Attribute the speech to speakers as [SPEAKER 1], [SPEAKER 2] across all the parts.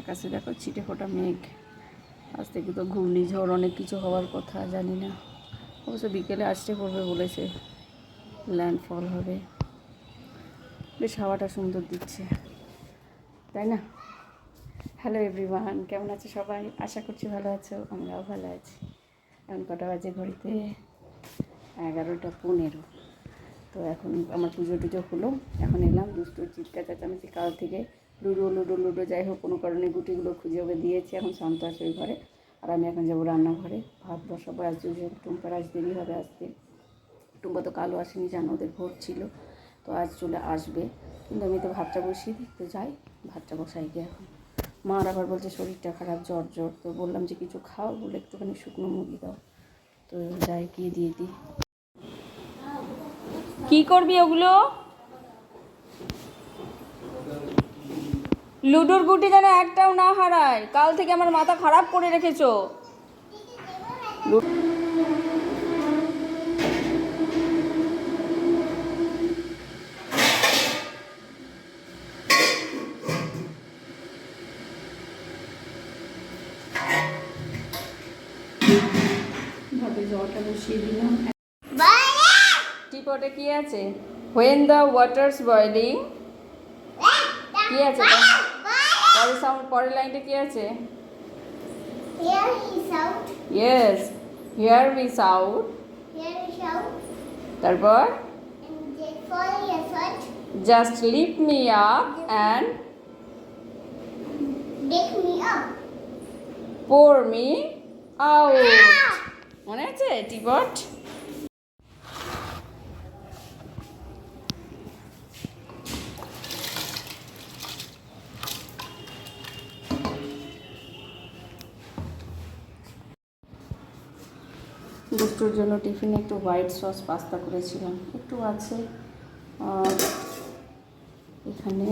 [SPEAKER 1] আকাশে দেখো, ছিটে ফোটা মেঘ। আজ থেকে তো ঘূর্ণিঝড় অনেক কিছু হওয়ার কথা, জানি না। অবশ্য বিকেলে আসতে পড়বে বলেছে। ল্যান্ডফল হবে। বেশ, হাওয়াটা সুন্দর দিচ্ছে। তাই না? হ্যালো এভরিওয়ান কেমন আছে সবাই? আশা করছি ভালো আছো, আমরাও ভালো আছি। এখন কটা বাজে ঘড়িতে? এগারোটা পনেরো। তো এখন আমার পুজো টুজো হলো। এখন এলাম দুষ্টুর চিৎকার চেঁচামেচি কাল থেকে। লুডো লুডো লুডো, যাই হোক, কোনো কারণে গুটিগুলো খুঁজে ওকে দিয়েছি। এখন শান্ত আছে ওই ঘরে। আর আমি এখন যাব রান্নাঘরে। ভাত বসাবো আজ ইউজুয়াল টুম্পার আজ দেরি হবে আসতে। টুম্পা তো কালো আসেনি, জানো, ওদের ভোট ছিল। তো আজ চলে আসবে। কিন্তু আমি তো ভাতটা বসিয়ে দিই, তো যাই, ভাতটা বসাই গিয়ে এখন। মার আবার বলছে শরীরটা খারাপ, জ্বর জ্বর। তো বললাম যে কিছু খাও, বলে একটুখানি শুকনো মুড়ি দাও। তো যাই, গিয়ে দিয়ে দিই। কি করবি ওগুলো? লুডোর গুটি যেন একটাও না হারায়। কাল থেকে আমার মাথা খারাপ করে রেখেছো। লু- ভাবে জলটা বসিয়ে দিলাম। টিপটে কি আছে? হোয়েন দ্য ওয়াটার্স বয়লিং কি আছে? পরের সাউন্ড পরের লাইনটা কি আছে
[SPEAKER 2] Here is out.
[SPEAKER 1] Yes here we shout
[SPEAKER 2] Here is out.
[SPEAKER 1] তারপর. Just lift me up and. Pour me out মনে আছে টিপট দুষ্টুর জন্য টিফিনে একটু হোয়াইট সস পাস্তা করেছিলাম। একটু আছে আর এখানে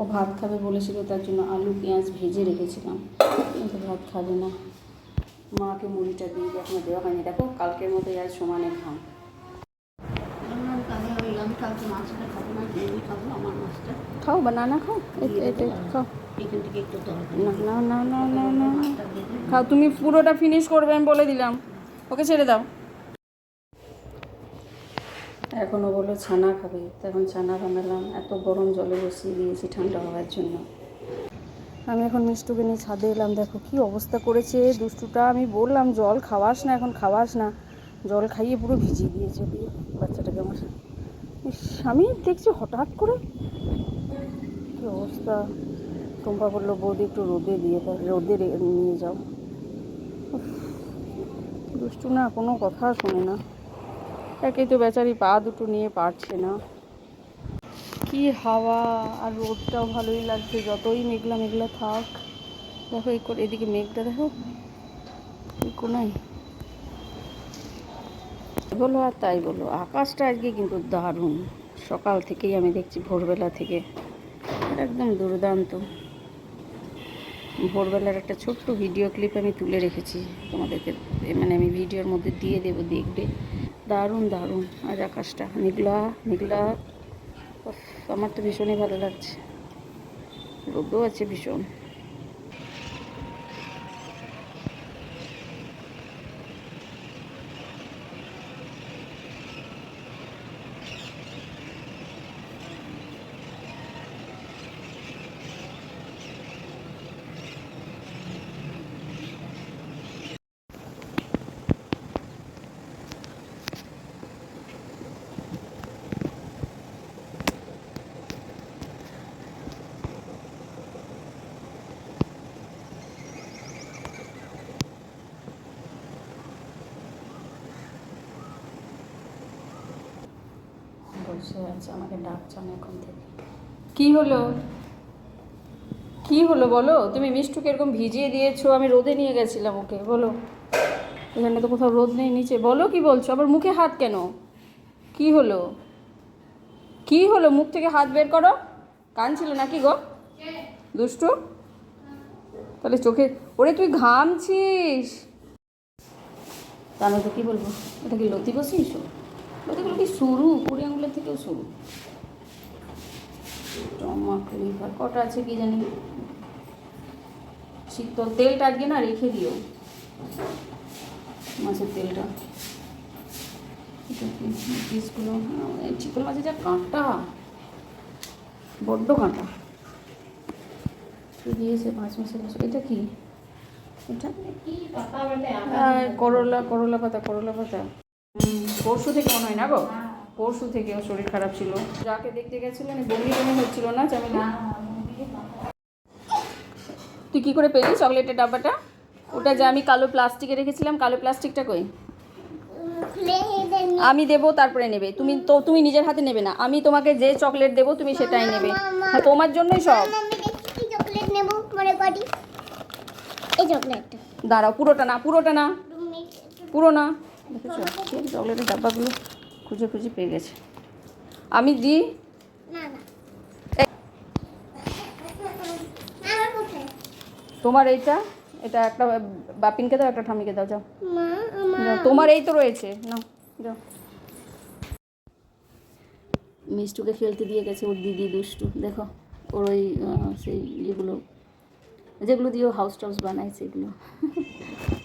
[SPEAKER 1] ও ভাত খাবে বলেছিল তার জন্য আলু পেঁয়াজ ভেজে রেখেছিলাম। কিন্তু ভাত খাবে না। মাকে মুড়িটা দিয়ে এখনও দেওয়া হয়নি। দেখো কালকের মতোই আজ সমানে খাও খাও বানানা খাও এই খাও। না না না না না না। খাও তুমি পুরোটা ফিনিশ করবে আমি বলে দিলাম। ওকে ছেড়ে দাও। এখনও বলো ছানা খাবে। তখন ছানা বানালাম। এত গরম জলে বসিয়ে দিয়েছি ঠান্ডা হওয়ার জন্য। আমি এখন মিষ্টুকে নিয়ে ছাদে এলাম। দেখো কি অবস্থা করেছে। দুষ্টুটা, আমি বললাম, জল খাওয়াস না, এখন খাওয়াস না। জল খাইয়ে পুরো ভিজিয়ে দিয়েছে দিয়ে বাচ্চাটাকে আমার আমি দেখছি হঠাৎ করে কি অবস্থা। টুম্পা বলল, বৌদি, একটু রোদে দিয়ে রোদে নিয়ে যাও। দুষ্টু না, কোনো কথা শোনে না। একেই তো বেচারি পা দুটো নিয়ে পারছে না। কি হাওয়া আর রোদটাও ভালোই লাগছে, যতই মেঘলা মেঘলা থাক। দেখো এই করে এদিকে মেঘটা দেখো এই বলো আর তাই বলো, আকাশটা আজকে কিন্তু দারুণ। সকাল থেকেই আমি দেখছি, ভোরবেলা থেকে। একদম দুর্দান্ত। ভোরবেলার একটা ছোট্ট ভিডিও ক্লিপ আমি তুলে রেখেছি তোমাদেরকে। মানে আমি ভিডিওর মধ্যে দিয়ে দেব, দেখবে। দারুণ দারুণ। আজ আকাশটা, মেঘলা মেঘলা। আমার তো ভীষণই ভালো লাগছে। রোদও আছে ভীষণ। বসে আছে আমাকে ডাকছে আমি এখন থেকে। কি হলো? কি হলো বলো? তুমি মিষ্টুকে এরকম ভিজিয়ে দিয়েছ, আমি রোদে নিয়ে গেছিলাম ওকে, বলো। এখানে তো কোথাও রোদ নেই, নিচে। বলো কি বলছো? আবার মুখে হাত কেন? কি হলো? কি হলো? মুখ থেকে হাত বের করো। কান ছিল নাকি গো? দুষ্টু? তাহলে চোখে ওরে তুই ঘামছিস। তাহলে তো কী বলব? এটা কি লতি বসিস লতিগুলো কি সরু কুড়ি আঙুলের থেকেও সরু লিভার কটা আছে কি জানি? শীতল তেলটা আজকে না রেখে দিও। মাছের তেলটা। পিসগুলো হ্যাঁ, চিতল মাছের যা কাঁটা। বড্ড কাঁটা। দিয়েছে পাঁচ মাসের বছর এটা কি? এটা? আহ, করলা করলা পাতা করলা পাতা। পরশু থেকে মনে হয় না গো? পরশু থেকে শরীর খারাপ ছিল। যাকে দেখতে গেছিলেন বমি বমি হচ্ছিল না চামেলি তুই কি করে পেলি চকলেটের ডাব্বাটা? ওটা যে আমি কালো প্লাস্টিকে রেখেছিলাম কালো প্লাস্টিকটা কই? আমি দেবো তারপরে নেবে। তুমি তো তুমি নিজের হাতে নেবে না। আমি তোমাকে যে চকলেট দেবো তুমি সেটাই নেবে। হ্যাঁ তোমার জন্যই সব।
[SPEAKER 2] আমি কি চকলেট নেব করি। এই চকলেটটা।
[SPEAKER 1] দাঁড়াও পুরোটা না পুরোটা না। পুরো না। দেখেছ? চকলেটের ডাব্বাগুলো খুঁজে খুঁজে পেয়ে গেছে। আমি দিই তোমার এইটা? এটা একটা বাপিনকে দাও একটা ঠামিকে দাও যাও। তোমার এই তো রয়েছে। না যাও। মিষ্টুকে খেলতে দিয়ে গেছে ওর দিদি দুষ্টু। দেখো ওর ওই সেই ইয়েগুলো। যেগুলো দিয়ে হাউস টাউস বানায় সেগুলো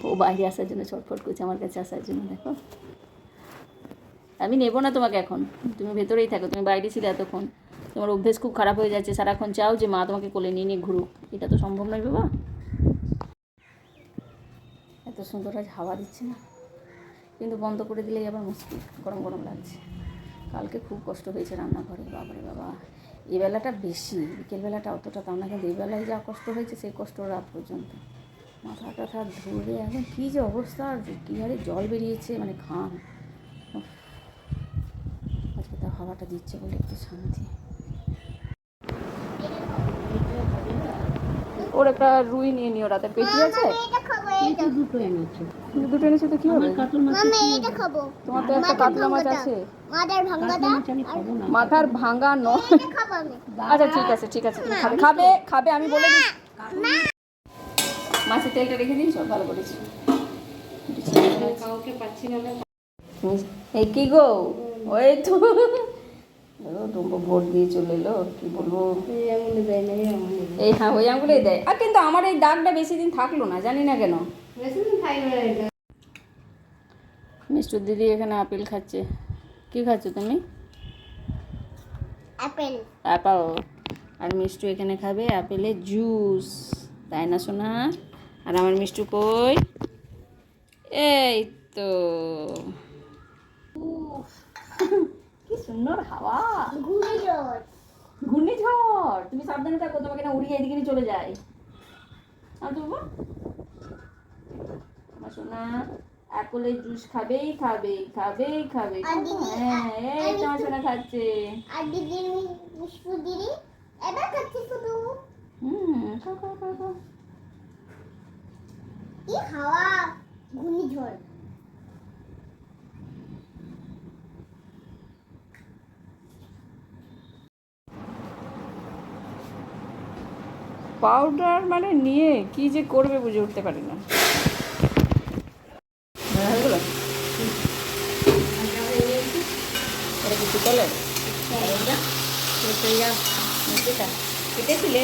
[SPEAKER 1] ও বাইরে আসার জন্য ছটফট করছে, আমার কাছে আসার জন্য, দেখো। আমি নেব না তোমাকে এখন। তুমি ভেতরেই থাকো, তুমি বাইরে ছিলে এতক্ষণ। তোমার অভ্যেস খুব খারাপ হয়ে যাচ্ছে। সারাক্ষণ চাও যে মা তোমাকে কোলে নিয়ে নিয়ে ঘুরুক। এটা তো সম্ভব নয় বাবা। এত সুন্দর আজ হাওয়া দিচ্ছে না। কিন্তু বন্ধ করে দিলেই আবার মুশকিল। গরম গরম লাগছে। কালকে খুব কষ্ট হয়েছে রান্নাঘরে, বাবারে বাবা। এই বেলাটা বেশি বিকেলবেলাটা অতটা তাও না, কিন্তু এই বেলায় যা কষ্ট হয়েছে সেই কষ্ট রাত পর্যন্ত। মাথা টাথা ধরে এখন কী যে অবস্থা, আর কী হারে জল বেরিয়েছে মানে ঘাম। আজকে তাও হাওয়াটা দিচ্ছে বলে একটু শান্তি। ওর একটা রুই নিয়ে নিও, রাতের পেটি আছে?
[SPEAKER 2] এটা
[SPEAKER 3] দুটো এনেছো
[SPEAKER 1] দুটো এনেছে তো কী হবে
[SPEAKER 2] মামা এটা খাব।
[SPEAKER 1] তোমার তো একটা কাতলা মাছ আছে।
[SPEAKER 3] না।
[SPEAKER 1] মাথার ভাঙা ন।
[SPEAKER 2] এটা খাব আমি।
[SPEAKER 1] আচ্ছা ঠিক আছে ঠিক আছে তুমি খাবে। খাবে খাবে আমি বলে দিচ্ছি। মাছের তেলটা রেখে দিন সব ভালো করেছি।
[SPEAKER 3] কাউকে পাচ্ছি না
[SPEAKER 1] এই কি গো? ওই তো। টুম্পো ভোট দিয়ে চলে এলো কি বলব।
[SPEAKER 3] এই
[SPEAKER 1] হ্যাঁ ওই আঙুলেই দেয়। আর কিন্তু আমার এই দাগটা বেশি দিন থাকল না জানি না কেন। মিষ্টুর দিদি এখানে আপেল খাচ্ছে। কি খাচ্ছ তুমি?
[SPEAKER 2] অ্যাপেল
[SPEAKER 1] অ্যাপেল আর মিষ্টু এখানে খাবে আপেলের জুস। তাই না সোনা? আর আমার মিষ্টু কই? এই তো। কি সুন্দর হাওয়া।
[SPEAKER 2] ঘূর্ণিঝড়।
[SPEAKER 1] ঘূর্ণিঝড়। তুমি সাবধানে থাকো তোমাকে না উড়িয়ে এদিকে নিয়ে চলে যায় আর তো বাবা আমার সোনা অ্যাপেলের জুস খাবেই খাবেই খাবেই খাবে হ্যাঁ এই তোমার সোনা খাচ্ছে।
[SPEAKER 2] আর দিদি মিষ্টি দিদি এবার খাচ্ছি শুধু।
[SPEAKER 1] হুম খাও খাও খাও খাও।
[SPEAKER 2] কি হাওয়া ঘূর্ণিঝড়।
[SPEAKER 1] পাউডার মানে নিয়ে কি যে করবে বুঝে উঠতে পারি না হয়ে গেলো? এটা কি চিতলের? আর এটা? এটা ইয়া? কেটেছিলে?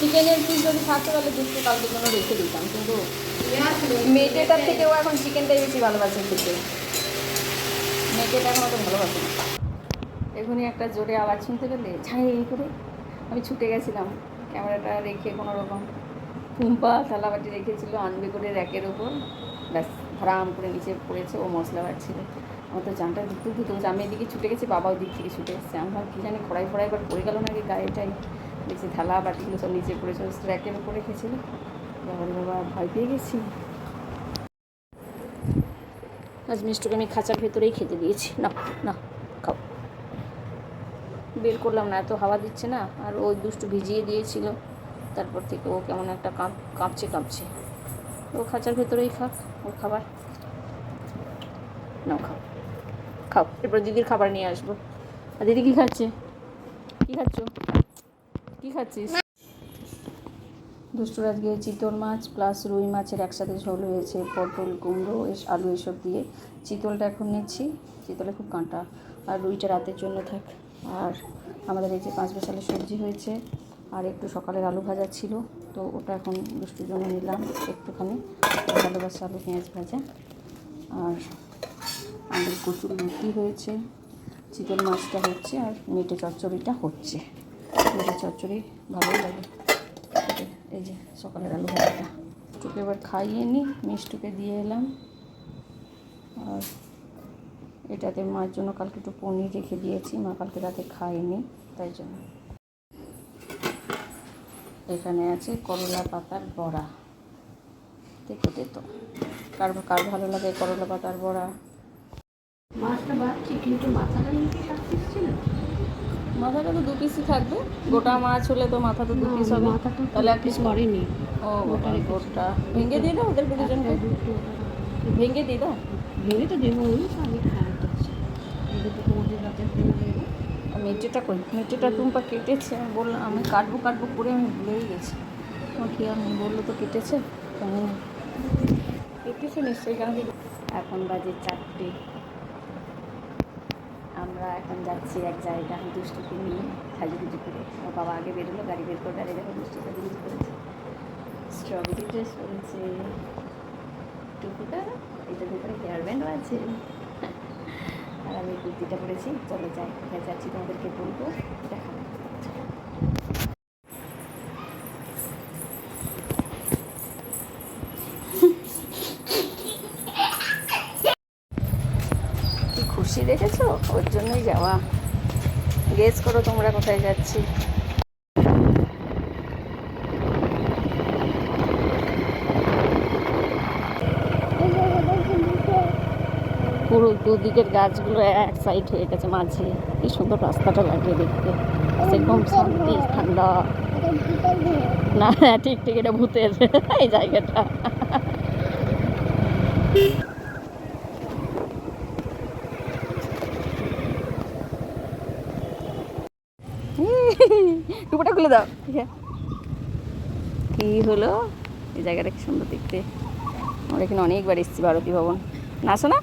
[SPEAKER 1] চিকেনের পিস যদি থাকতে তাহলে দুটো কালকে জন্য রেখে দিতাম কিন্তু মেটেটার থেকেও এখন চিকেনটাই বেশি ভালোবাসে খেতে মেটেটা এখন অত ভালোবাসে এখনই একটা জোরে আওয়াজ শুনতে পেলে ছাই এই করে আমি ছুটে গেছিলাম। ক্যামেরাটা রেখে কোনো রকম পুম্পা থালাবাটি রেখেছিল আনবে করে র্যাকের ওপর। ব্যাস ধরাম করে নিচে পড়েছে ও মশলা বাড়ছিল। আমার তো চানটা ধুতে ধুতে হচ্ছে আমি এদিকে ছুটে গেছি, বাবা ওদিক থেকে ছুটে এসছে। আমি কী জানি খড়াই ফড়াই করে পড়ে গেল নাকি গায়েটাই। দেখছি থালা, বাটিগুলো সব নিচে পড়েছে র্যাকের উপর রেখেছিল। বাবারে বাবা, ভয় পেয়ে গেছি। আজ মিষ্টুকে আমি খাঁচার ভেতরেই খেতে দিয়েছি। না না, খাও। বের করলাম না, এত হাওয়া দিচ্ছে না। আর ওই দুষ্টু ভিজিয়ে দিয়েছিল। তারপর থেকে ও কেমন একটা কাঁপ, কাঁপছে কাঁপছে। ও খাঁচার ভেতরেই খাক, ওর খাবার। নাও খাও। খাও। এরপর দিদির খাবার নিয়ে আসব। আর দিদি কী খাচ্ছে? কী খাচ্ছ? কী খাচ্ছিস? দুষ্টুর আজকে চিতল মাছ প্লাস রুই মাছের একসাথে ঝোল হয়েছে, পটল, কুমড়ো আলু এসব দিয়ে। চিতলটা এখন নিচ্ছি। চিতলে খুব কাঁটা। আর রুইটা রাতের জন্য থাক। আর আমাদের এই যে পাঁচ বেসালে সবজি হয়েছে, আর একটু সকালের আলু ভাজা ছিল, তো ওটা এখন দুষ্টুর জন্য নিলাম একটুখানি। ভালোবাসা আলু পেঁয়াজ ভাজা। আর আমাদের কচুর রুটি হয়েছে চিকেন মাছটা হচ্ছে আর মেটে চচ্চড়িটা হচ্ছে। মেটে চচ্চড়ি ভালোই লাগে। এই যে সকালের আলু ভাজাটা। টুকে এবার খাইয়ে নিই মিষ্টুকে দিয়ে এলাম। আর এটাতে মার জন্য কালকে একটু পনির রেখে দিয়েছি, মা কালকে রাতে খায়নি, তাই জন্য। এখানে আছে করলা পাতার বড়া। দেখো তো কার কার ভালো লাগে করলা পাতার বড়া?
[SPEAKER 3] মাছটা বাড়ছি কিন্তু মাথাটা
[SPEAKER 1] মাথাটা তো দু পিসই থাকবে। গোটা মাছ হলে তো মাথা তো দু পিস হবে। তাহলে এক পিস
[SPEAKER 3] করেনি।
[SPEAKER 1] ও গোটা গোটা ভেঙে দিয়ে দাও ওদের দুজনকে ভেঙে দিয়ে দাও।
[SPEAKER 3] ভেবে তো দেবো আমি
[SPEAKER 1] মেটেটা কই? মেটেটা টুম্পা কেটেছে। আমি বললাম আমি কাটবো কাটবো করে আমি ভুলেই গেছি। আমার কি আমি বলল তো কেটেছে। কেটেছে নিশ্চয়ই কেন এখন বাজে চারটে। আমরা এখন যাচ্ছি এক জায়গায় দুষ্টুকে নিয়ে সাজুগুজু করে। আমার বাবা আগে বেরোলো, গাড়ি বের করে গাড়ি দেখো দুষ্টু জিনিস করেছে। স্ট্রবেরি ড্রেস পরেছে। টুকুটা, এটার ভিতরে হেয়ার ব্যান্ডও আছে। আর আমি কুর্তিটা পরেছি। চলো যাই যাচ্ছি তোমাদেরকে বলব। দেখাবো জন্যই যাওয়া। গেস করো তোমরা কোথায় যাচ্ছি। পুরো দুদিকের গাছগুলো এক সাইড হয়ে গেছে মাঝে। কি সুন্দর রাস্তাটা লাগে দেখতে। সেরকম শান্তি, ঠান্ডা। না, ঠিক ঠিক, এটা ভূতের এই জায়গাটা টুপোটা খুলে দাও। ঠিক কি হলো? এই জায়গাটা কি সুন্দর দেখতে। আমরা এখানে অনেকবার এসেছি ভারতী ভবন। না না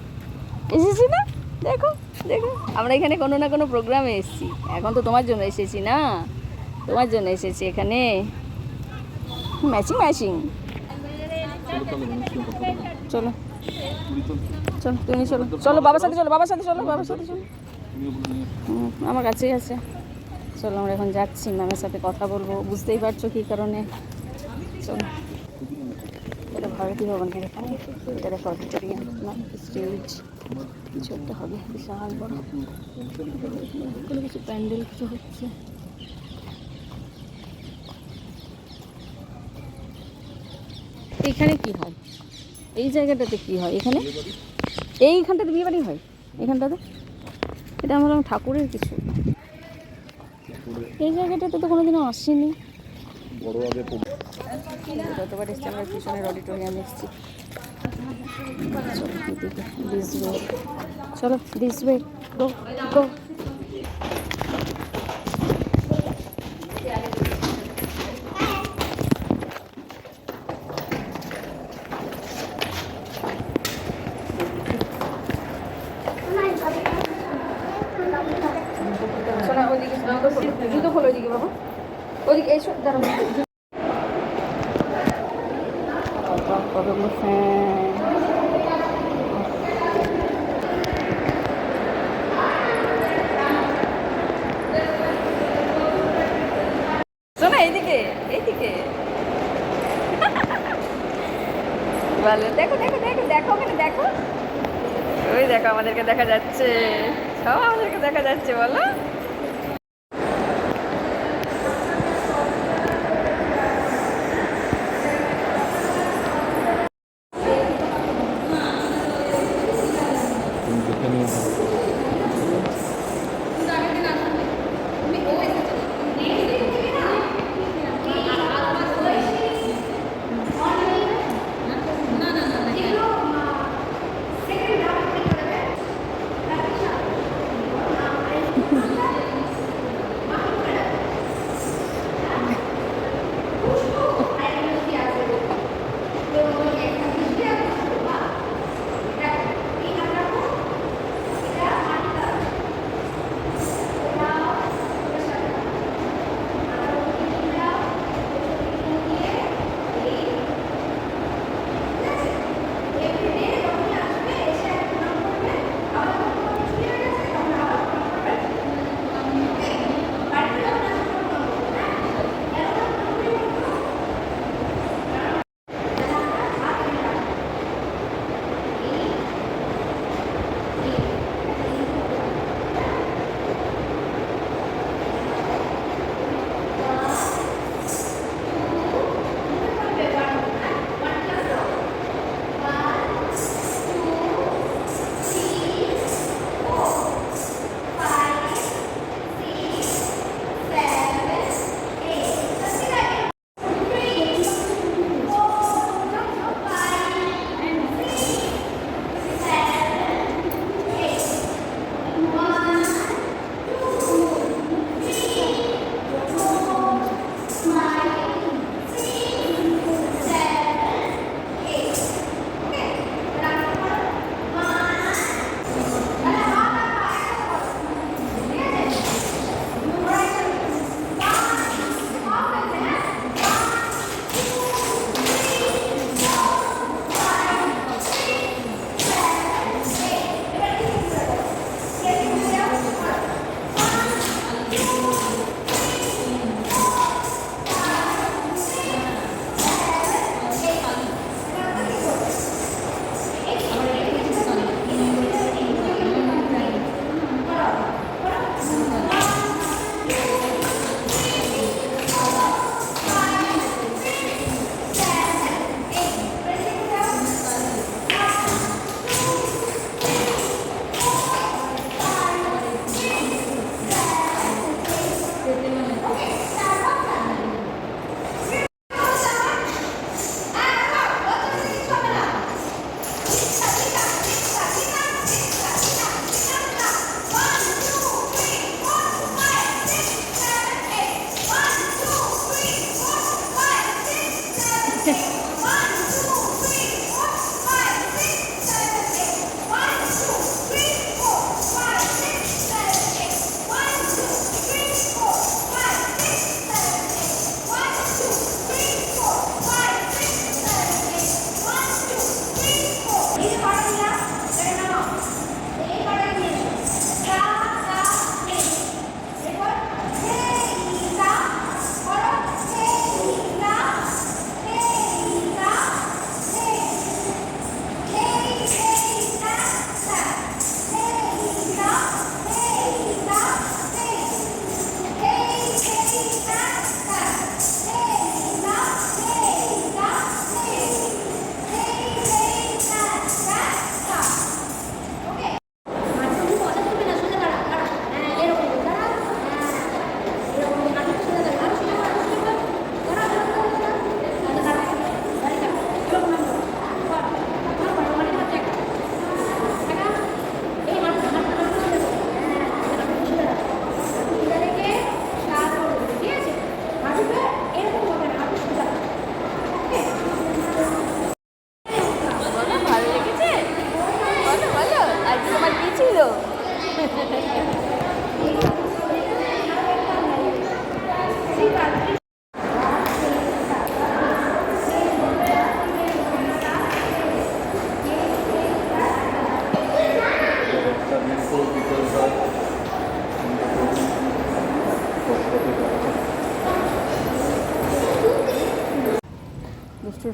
[SPEAKER 1] এসেছি না? দেখো দেখো। আমরা এখানে কোনো না কোনো প্রোগ্রামে এসেছি। এখন তো তোমার জন্য এসেছি না? তোমার জন্য এসেছি এখানে। Matching matching. চলো। চলো তুমি চলো। চলো বাবার সাথে চলো বাবার সাথে চলো বাবার সাথে চলো। আমার কাছেই আছে। চলো আমরা এখন যাচ্ছি, ম্যামের সাথে কথা বলব। বুঝতেই পারছ কী কারণে? চলো। এটা ভারতী ভবনকে দেখো, এটা অডিটোরিয়াম না স্টেজ কিছু একটা হবে, বিশাল বড়। কোনো কিছু প্যান্ডেল, কিছু হচ্ছে। এখানে কি হয়? এই জায়গাটাতে কি হয়? এখানে? এইখানটাতে বিয়ে বাড়ি হয়? এখানটাতে এটা আমার ঠাকুরের কিছু। এই জায়গাটাতে তো কোনোদিনও আসেনি। যতবার এসছি আমরা পিছনের অডিটোরিয়াম এসেছি। চলো দিস ওয়ে চলো দিস ওয়ে গো গো শোনা ওইদিকে জুতো খোলো ওইদিকে বাবা ওইদিকে এসো দাঁড়াও শোনা, এইদিকে এইদিকে। ভালো দেখো দেখো দেখো দেখো, ওখানে দেখো। ওই দেখো, আমাদেরকে দেখা যাচ্ছে। সব আমাদেরকে দেখা যাচ্ছে, বলো।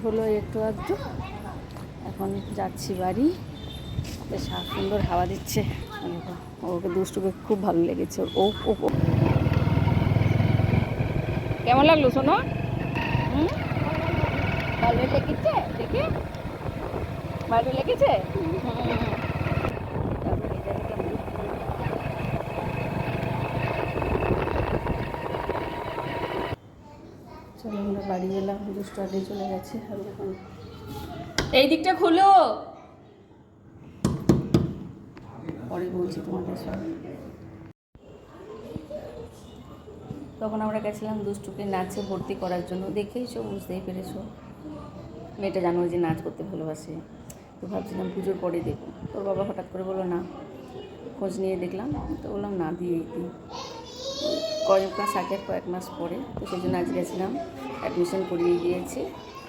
[SPEAKER 1] হলো একটু আধটু। এখন যাচ্ছি বাড়ি। বেশ সুন্দর হাওয়া দিচ্ছে। ওকে দুষ্টুকে খুব ভালো লেগেছে। ও ও। কেমন লাগল শোনো? ভালো লেগেছে? দেখে। ভালো লেগেছে হুম। তারপরে এই জায়গাটা দুষ্টু। চলো আমরা বাড়ি এলাম দুষ্টু আগে চলে গেছে আর এখন এই দিকটা খুলো। পরে বলছি তোমাদের সঙ্গে। তখন আমরা গেছিলাম দুষ্টুকে নাচে ভর্তি করার জন্য। দেখেইছো বুঝতেই পেরেছ। মেয়েটা জানো যে নাচ করতে ভালোবাসে। তো ভাবছিলাম পুজোর পরে দেবো তোর বাবা হঠাৎ করে বলল না খোঁজ নিয়ে দেখলাম। তো বললাম না দিয়েই দিই। কয়েক মাস আগে, কয়েক মাস পরে, তো সেই জন্য আজ গেছিলাম অ্যাডমিশন করিয়ে দিয়েছি।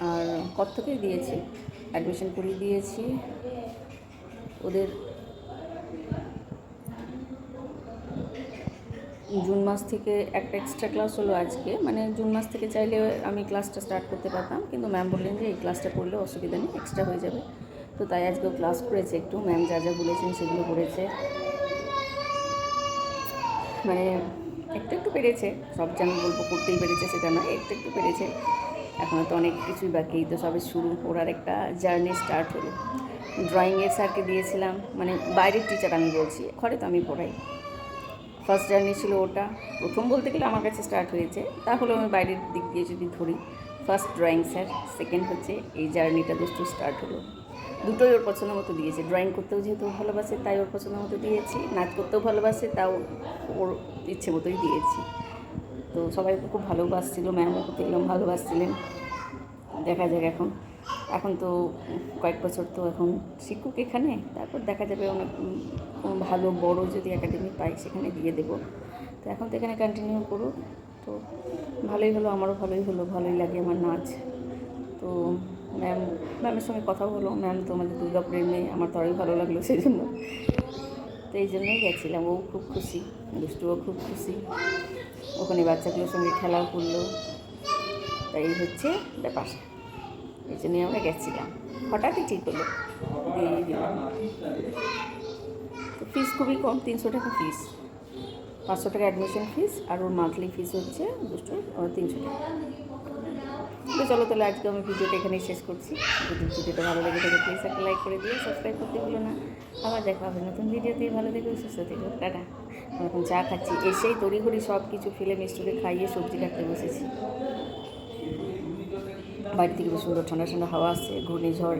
[SPEAKER 1] আর কত্থকেই দিয়েছি? অ্যাডমিশন করিয়ে দিয়েছি ওদের জুন মাস থেকে একটা এক্সট্রা ক্লাস হলো আজকে। মানে জুন মাস থেকে চাইলে আমি ক্লাসটা স্টার্ট করতে পারতাম, কিন্তু ম্যাম বললেন যে এই ক্লাসটা করলে অসুবিধা নেই এক্সট্রা হয়ে যাবে। তো তাই আজকেও ক্লাস করেছে একটু ম্যাম যা যা বলেছেন সেগুলো করেছে। মানে একটু একটু পেরেছে সব যে আমি বলব করতেই পেরেছে সেটা না একটু একটু পেরেছে এখনও তো অনেক কিছুই বাকি, তো সবে শুরু, ওরার একটা জার্নি স্টার্ট হলো। ড্রয়িংয়ের স্যারকে দিয়েছিলাম মানে বাইরের টিচার আমি বলছি, ঘরে তো আমি পড়াই। ফার্স্ট জার্নি ছিল ওটা, প্রথম বলতে গেলে আমার কাছে স্টার্ট হয়েছে, তাহলে আমি বাইরের দিক দিয়ে যদি ধরি ফার্স্ট ড্রয়িং স্যার সেকেন্ড হচ্ছে এই জার্নিটা দুষ্টু স্টার্ট হলো। দুটোই ওর পছন্দ মতো দিয়েছে। ড্রয়িং করতেও যেহেতু ভালোবাসে, তাই ওর পছন্দ মতো দিয়েছি। নাচ করতেও ভালোবাসে, তাও ওর ইচ্ছে মতোই দিয়েছি। তো সবাই খুব ভালোবাসছিল ম্যামও করতে এলাম ভালোবাসছিলেন। দেখা যাক এখন। এখন তো কয়েক বছর তো এখন শিক্ষক এখানে, তারপর দেখা যাবে অনেক ভালো বড় যদি একাডেমি পাই সেখানে দিয়ে দেবো। তো এখন তো এখানে কন্টিনিউ করুক। তো ভালোই হলো, আমারও ভালোই হলো, ভালোই লাগে আমার নাচ। তো ম্যাম ম্যামের সঙ্গে কথা হলো ম্যাম তো আমাদের দুর্গাপুরের মেয়ে আমার তো আরোই ভালো লাগল, সেই জন্য। তো এই জন্যই গেছিলাম। ও খুব খুশি, দুষ্টুও খুব খুশি। ওখানে বাচ্চাগুলোর সঙ্গে খেলাও করল। তাই এই হচ্ছে ব্যাপার। এই জন্যই আমরা গেছিলাম। হঠাৎই ঠিক হলো। দিয়ে দিলাম। তো ফিস খুবই কম, তিনশো টাকা ফিস পাঁচশো টাকা অ্যাডমিশন ফিস আর ওর মান্থলি ফিস হচ্ছে দুশো তিনশো টাকা। তো চলো তাহলে আজকে আমি ভিডিওটা এখানেই শেষ করছি। যদি ভিডিওটা ভালো লেগে থাকে প্লিজ একটা লাইক করে দিও সাবস্ক্রাইব করতে ভুলো না। আবার দেখা হবে নতুন ভিডিওতে। ভালো দেখো সুস্থ থেকো, টাটা। আমি এখন চা খাচ্ছি। এসেই তড়িঘড়ি সব কিছু ফেলে মিষ্টিকে খাইয়ে সবজি কাটতে বসেছি। বাড়ি থেকে সুন্দর ঠান্ডা ঠান্ডা হাওয়া আসছে, ঘূর্ণিঝড়